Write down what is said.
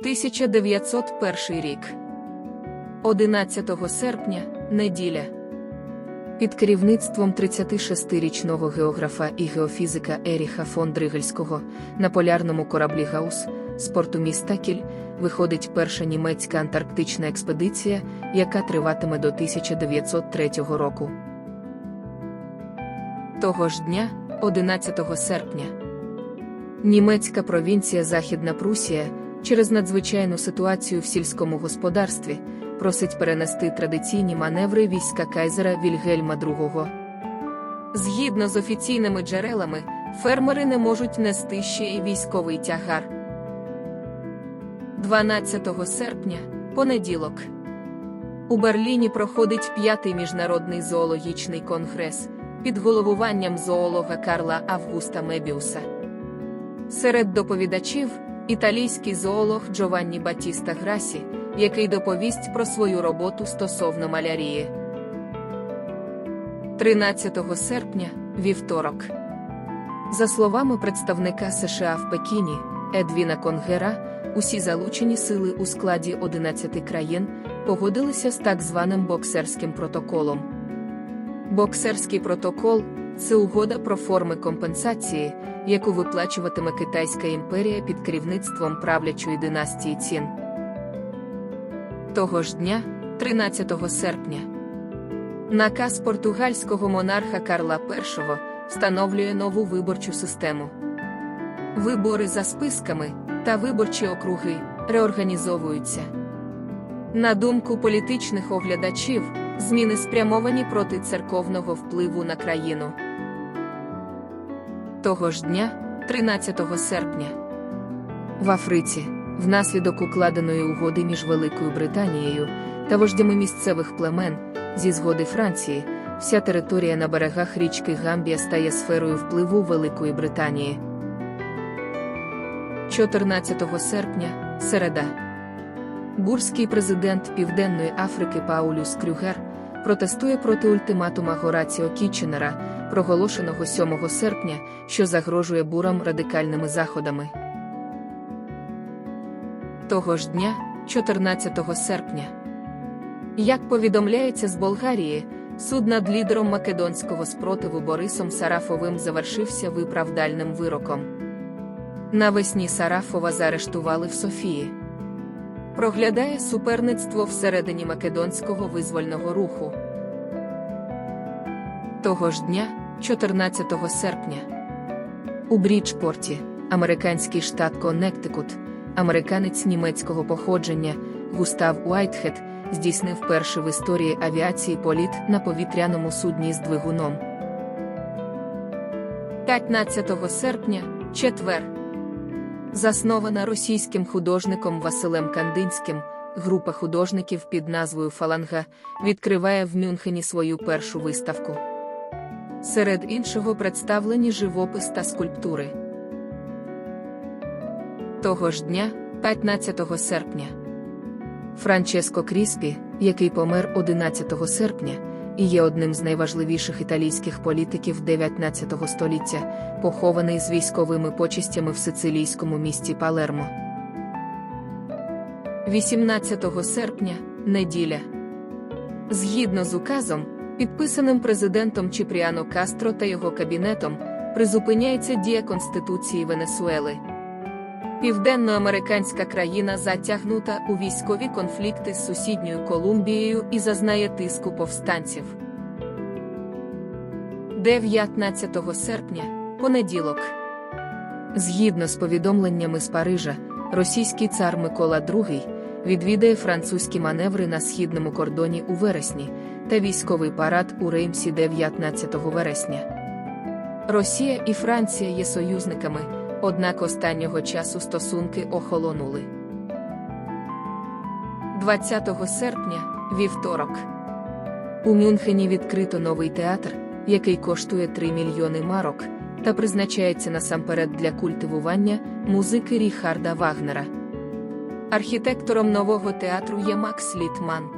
1901 рік. 11 серпня, неділя. Під керівництвом 36-річного географа і геофізика Еріха фон Дригельського на полярному кораблі Гаус з порту міста Кіль виходить перша німецька антарктична експедиція, яка триватиме до 1903 року. Того ж дня, 11 серпня, німецька провінція Західна Прусія через надзвичайну ситуацію в сільському господарстві просить перенести традиційні маневри війська кайзера Вільгельма II. Згідно з офіційними джерелами, фермери не можуть нести ще й військовий тягар. 12 серпня, понеділок. У Берліні проходить п'ятий міжнародний зоологічний конгрес під головуванням зоолога Карла Августа Мебіуса. Серед доповідачів італійський зоолог Джованні Батіста Грасі, який доповість про свою роботу стосовно малярії. 13 серпня, вівторок. За словами представника США в Пекіні, Едвіна Конгера, усі залучені сили у складі 11 країн погодилися з так званим боксерським протоколом. Боксерський протокол це угода про форми компенсації, яку виплачуватиме Китайська імперія під керівництвом правлячої династії Цін. Того ж дня, 13 серпня, наказ португальського монарха Карла І встановлює нову виборчу систему. Вибори за списками та виборчі округи реорганізовуються. На думку політичних оглядачів, зміни спрямовані проти церковного впливу на країну. Того ж дня, 13 серпня, в Африці, внаслідок укладеної угоди між Великою Британією та вождями місцевих племен, зі згоди Франції, вся територія на берегах річки Гамбія стає сферою впливу Великої Британії. 14 серпня, середа. Бурський президент Південної Африки Паулюс Крюгер протестує проти ультиматума Гораціо Кіченера, проголошеного 7 серпня, що загрожує бурам радикальними заходами. Того ж дня, 14 серпня. Як повідомляється з Болгарії, суд над лідером македонського спротиву Борисом Сарафовим завершився виправдальним вироком. Навесні Сарафова заарештували в Софії. Проглядає суперництво всередині македонського визвольного руху. Того ж дня, 14 серпня, у Бріджпорті, американський штат Коннектикут, американець німецького походження Густав Уайтхед здійснив перший в історії авіації політ на повітряному судні з двигуном. 15 серпня, четвер. Заснована російським художником Василем Кандинським, група художників під назвою Фаланга відкриває в Мюнхені свою першу виставку. Серед іншого представлені живопис та скульптури. Того ж дня, 15 серпня, Франческо Кріспі, який помер 11 серпня, і є одним з найважливіших італійських політиків 19 століття, похований з військовими почестями в сицилійському місті Палермо. 18 серпня, неділя. Згідно з указом, підписаним президентом Чіпріано Кастро та його кабінетом, призупиняється дія Конституції Венесуели. Південноамериканська країна затягнута у військові конфлікти з сусідньою Колумбією і зазнає тиску повстанців. 19 серпня, понеділок. Згідно з повідомленнями з Парижа, російський цар Микола II відвідає французькі маневри на східному кордоні у вересні та військовий парад у Реймсі 19 вересня. Росія і Франція є союзниками. Однак останнього часу стосунки охолонули. 20 серпня, вівторок. У Мюнхені відкрито новий театр, який коштує 3 мільйони марок, та призначається насамперед для культивування музики Ріхарда Вагнера. Архітектором нового театру є Макс Літман.